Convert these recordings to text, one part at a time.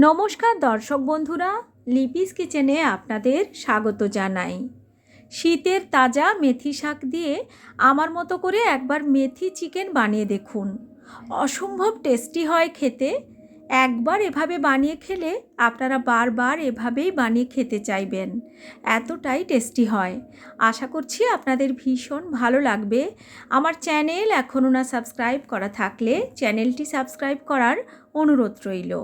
নমস্কার দর্শক বন্ধুরা, লিপিস কিচেনে আপনাদের স্বাগত জানাই। শীতের তাজা মেথি শাক দিয়ে আমার মতো করে একবার মেথি চিকেন বানিয়ে দেখুন। অসম্ভব টেস্টি হয় খেতে। একবার এভাবে বানিয়ে খেলে আপনারা বারবার এভাবেই বানিয়ে খেতে চাইবেন। এতটাই টেস্টি হয়। আশা করছি আপনাদের ভীষণ ভালো লাগবে। আমার চ্যানেল এখনও না সাবস্ক্রাইব করা থাকলে চ্যানেলটি সাবস্ক্রাইব করার অনুরোধ রইল।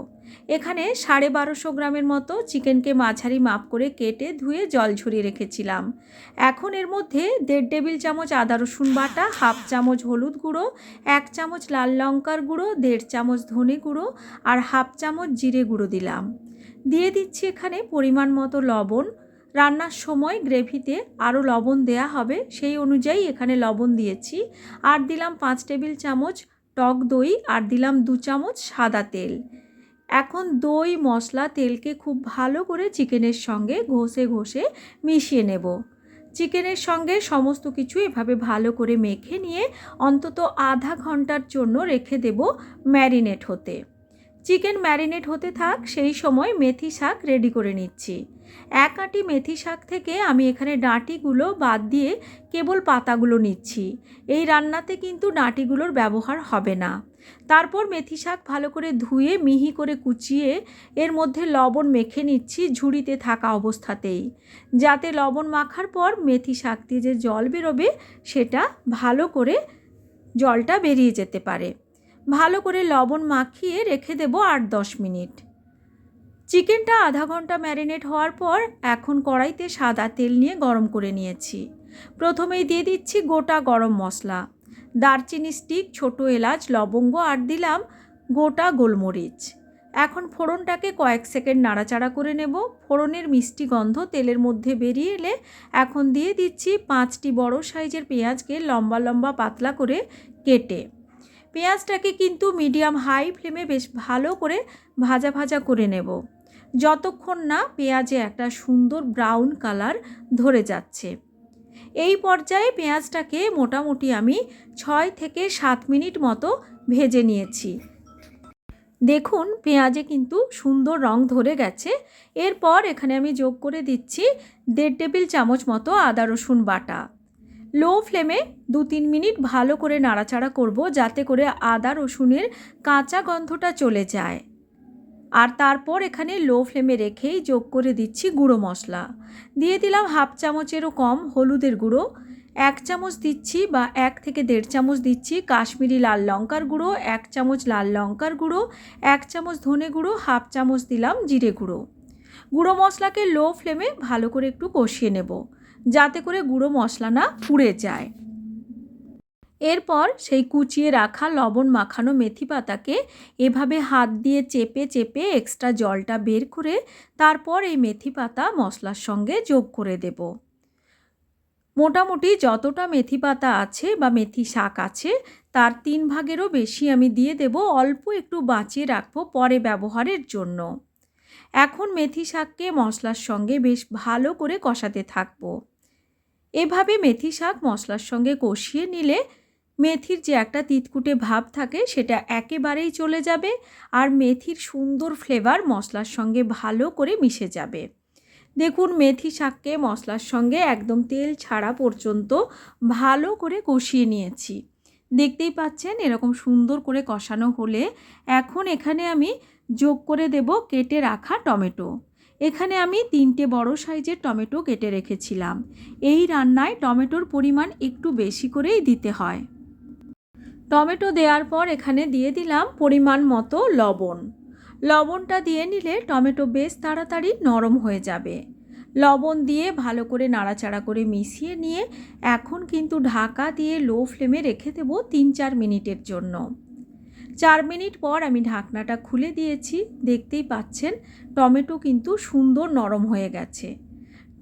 এখানে সাড়ে বারোশো গ্রামের মতো চিকেনকে মাঝারি মাপ করে কেটে ধুয়ে জল ঝরিয়ে রেখেছিলাম। এখন এর মধ্যে দেড় টেবিল চামচ আদা রসুন বাটা, হাফ চামচ হলুদ গুঁড়ো, এক চামচ লাল লঙ্কার গুঁড়ো, দেড় চামচ ধনে গুঁড়ো আর হাফ চামচ জিরে গুঁড়ো দিলাম। দিয়ে দিচ্ছি এখানে পরিমাণ মতো লবণ। রান্নার সময় গ্রেভিতে আরও লবণ দেয়া হবে, সেই অনুযায়ী এখানে লবণ দিয়েছি। আর দিলাম পাঁচ টেবিল চামচ টক দই আর দিলাম দু চামচ সাদা তেল। এখন দই, মশলা, তেলকে খুব ভালো করে চিকেনের সঙ্গে ঘষে ঘষে মিশিয়ে নেব। চিকেনের সঙ্গে সমস্ত কিছু এভাবে ভালো করে মেখে নিয়ে অন্তত আধা ঘণ্টার জন্য রেখে দেব ম্যারিনেট হতে। চিকেন ম্যারিনেট হতে থাক, সেই সময় মেথি শাক রেডি করে নিচ্ছি। এক আঁটি মেথি শাক থেকে আমি এখানে ডাঁটিগুলো বাদ দিয়ে কেবল পাতাগুলো নিচ্ছি। এই রান্নাতে কিন্তু ডাঁটিগুলোর ব্যবহার হবে না। তারপর মেথি শাক ভালো করে ধুয়ে, মিহি করে কুচিয়ে, এর মধ্যে লবণ মেখে নিচ্ছি ঝুড়িতে থাকা অবস্থাতেই। যাতে লবণ মাখার পর মেথি শাক দিয়ে যে জল বেরোবে, সেটা ভালো করে জলটা বেরিয়ে যেতে পারে। ভালো করে লবণ মাখিয়ে রেখে দেবো আট দশ মিনিট। চিকেনটা আধা ঘণ্টা ম্যারিনেট হওয়ার পর এখন কড়াইতে সাদা তেল নিয়ে গরম করে নিয়েছি। প্রথমেই দিয়ে দিচ্ছি গোটা গরম মশলা। দারচিনি স্টিক, ছোটো এলাচ, লবঙ্গ আর দিলাম গোটা গোলমরিচ। এখন ফোড়নটাকে কয়েক সেকেন্ড নাড়াচাড়া করে নেব। ফোড়নের মিষ্টি গন্ধ তেলের মধ্যে বেরিয়ে এলে এখন দিয়ে দিচ্ছি পাঁচটি বড় সাইজের পেঁয়াজকে লম্বা লম্বা পাতলা করে কেটে। পেঁয়াজটাকে কিন্তু মিডিয়াম হাই ফ্লেমে বেশ ভালো করে ভাজা ভাজা করে নেব। যতক্ষণ না পেঁয়াজে একটা সুন্দর ব্রাউন কালার ধরে যাচ্ছে। এই পর্যায়ে পেঁয়াজটাকে মোটামুটি আমি ছয় থেকে সাত মিনিট মতো ভেজে নিয়েছি। দেখুন, পেঁয়াজে কিন্তু সুন্দর রং ধরে গেছে। এরপর এখানে আমি যোগ করে দিচ্ছি দেড় টেবিল চামচ মতো আদা রসুন বাটা। লো ফ্লেমে দু তিন মিনিট ভালো করে নাড়াচাড়া করব যাতে করে আদা রসুনের কাঁচা গন্ধটা চলে যায়। আর তারপর এখানে লো ফ্লেমে রেখেই যোগ করে দিচ্ছি গুঁড়ো মশলা। দিয়ে দিলাম হাফ চামচেরও কম হলুদের গুঁড়ো, এক চামচ দিচ্ছি বা এক থেকে দেড় চামচ দিচ্ছি কাশ্মীরি লাল লঙ্কার গুঁড়ো, এক চামচ লাল লঙ্কার গুঁড়ো, এক চামচ ধনে গুঁড়ো, হাফ চামচ দিলাম জিরে গুঁড়ো। গুঁড়ো মশলাকে লো ফ্লেমে ভালো করে একটু কষিয়ে নেব, যাতে করে গুঁড়ো মশলা না পুড়ে যায়। এরপর সেই কুচিয়ে রাখা লবণ মাখানো মেথি পাতাকে এভাবে হাত দিয়ে চেপে চেপে এক্সট্রা জলটা বের করে তারপর এই মেথি পাতা মশলার সঙ্গে যোগ করে দেব। মোটামুটি যতটা মেথি পাতা আছে বা মেথি শাক আছে, তার তিন ভাগেরও বেশি আমি দিয়ে দেব, অল্প একটু বাঁচিয়ে রাখব পরে ব্যবহারের জন্য। এখন মেথি শাককে মশলার সঙ্গে বেশ ভালো করে কষাতে থাকব। এভাবে মেথি শাক মশলার সঙ্গে কষিয়ে নিলে মেথির যে একটা তিতকুটে ভাব থাকে, সেটা একেবারেই চলে যাবে আর মেথির সুন্দর ফ্লেভার মশলার সঙ্গে ভালো করে মিশে যাবে। দেখুন, মেথি শাককে মশলার সঙ্গে একদম তেল ছাড়া পর্যন্ত ভালো করে কষিয়ে নিয়েছি। দেখতেই পাচ্ছেন, এরকম সুন্দর করে কষানো হলে এখন এখানে আমি যোগ করে দেব কেটে রাখা টমেটো। এখানে আমি তিনটে বড় সাইজের টমেটো কেটে রেখেছিলাম। এই রান্নায় টমেটোর পরিমাণ একটু বেশি করেই দিতে হয়। টমেটো দেওয়ার পর এখানে দিয়ে দিলাম পরিমাণ মতো লবণ। লবণটা দিয়ে নিলে টমেটো বেশ তাড়াতাড়ি নরম হয়ে যাবে। লবণ দিয়ে ভালো করে নাড়াচাড়া করে মিশিয়ে নিয়ে এখন কিন্তু ঢাকা দিয়ে লো ফ্লেমে রেখে দেব তিন চার মিনিটের জন্য। চার মিনিট পর আমি ঢাকনাটা খুলে দিয়েছি। দেখতেই পাচ্ছেন, টমেটো কিন্তু সুন্দর নরম হয়ে গেছে।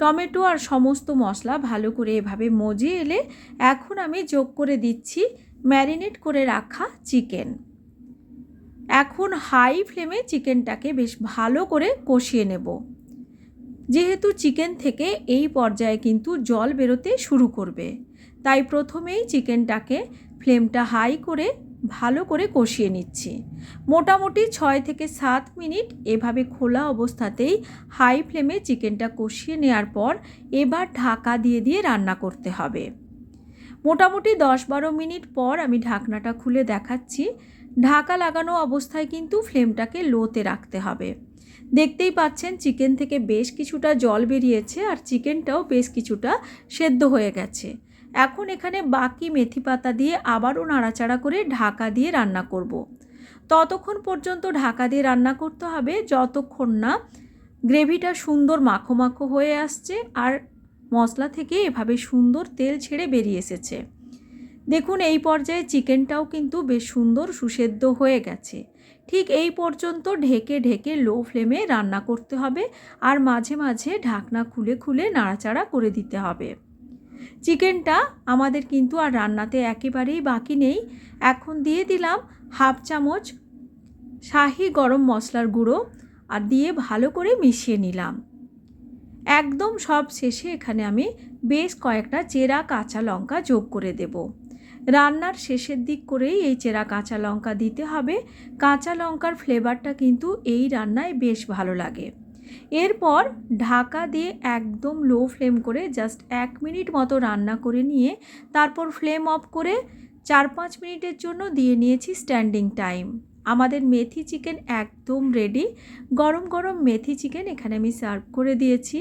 টমেটো আর সমস্ত মশলা ভালো করে এভাবে মজে এলে এখন আমি যোগ করে দিচ্ছি ম্যারিনেট করে রাখা চিকেন। এখন হাই ফ্লেমে চিকেনটাকে বেশ ভালো করে কষিয়ে নেব। যেহেতু চিকেন থেকে এই পর্যায়ে কিন্তু জল বেরোতে শুরু করবে, তাই প্রথমেই চিকেনটাকে ফ্লেমটা হাই করে ভালো করে কষিয়ে নিচ্ছি। মোটামুটি ছয় থেকে সাত মিনিট এভাবে খোলা অবস্থাতেই হাই ফ্লেমে চিকেনটা কষিয়ে নেওয়ার পর এবার ঢাকা দিয়ে দিয়ে রান্না করতে হবে। মোটামুটি দশ বারো মিনিট পর আমি ঢাকনাটা খুলে দেখাচ্ছি। ঢাকা লাগানো অবস্থায় কিন্তু ফ্লেমটাকে লোতে রাখতে হবে। দেখতেই পাচ্ছেন চিকেন থেকে বেশ কিছুটা জল বেরিয়েছে আর চিকেনটাও বেশ কিছুটা সেদ্ধ হয়ে গেছে। এখন এখানে বাকি মেথি পাতা দিয়ে আবারও নাড়াচাড়া করে ঢাকা দিয়ে রান্না করব। ততক্ষণ পর্যন্ত ঢাকা দিয়ে রান্না করতে হবে, যতক্ষণ না গ্রেভিটা সুন্দর মাখো মাখো হয়ে আসছে আর মশলা থেকে এভাবে সুন্দর তেল ছেড়ে বেরিয়ে এসেছে। দেখুন, এই পর্যায়ে চিকেনটাও কিন্তু বেশ সুন্দর সুসেদ্ধ হয়ে গেছে। ঠিক এই পর্যন্ত ঢেকে ঢেকে লো ফ্লেমে রান্না করতে হবে আর মাঝে মাঝে ঢাকনা খুলে খুলে নাড়াচাড়া করে দিতে হবে। চিকেনটা আমাদের কিন্তু আর রান্নাতে একেবারেই বাকি নেই। এখন দিয়ে দিলাম হাফ চামচ শাহি গরম মশলার গুঁড়ো আর দিয়ে ভালো করে মিশিয়ে নিলাম। একদম সব শেষে এখানে আমি বেশ কয়েকটা চেরা কাঁচা লঙ্কা যোগ করে দেব। রান্নার শেষের দিক করেই এই চেরা কাঁচা লঙ্কা দিতে হবে। কাঁচা লঙ্কার ফ্লেভারটা কিন্তু এই রান্নায় বেশ ভালো লাগে। এরপর ঢাকা দিয়ে একদম লো ফ্লেম করে জাস্ট এক মিনিট মতো রান্না করে নিয়ে তারপর ফ্লেম অফ করে চার পাঁচ মিনিটের জন্য দিয়ে নিয়েছি স্ট্যান্ডিং টাইম। আমাদের মেথি চিকেন একদম রেডি গরম গরম মেথি চিকেন এখানে আমি সার্ভ করে দিয়েছি।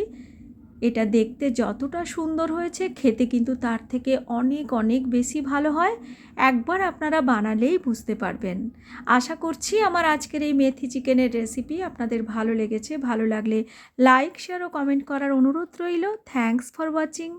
এটা দেখতে যতটা সুন্দর হয়েছে, খেতে কিন্তু তার থেকে অনেক অনেক বেশি ভালো হয়। একবার আপনারা বানালেই বুঝতে পারবেন। আশা করছি আমার আজকের এই মেথি চিকেনের রেসিপি আপনাদের ভালো লেগেছে। ভালো লাগলে লাইক শেয়ার ও কমেন্ট করার অনুরোধ রইল। Thanks for watching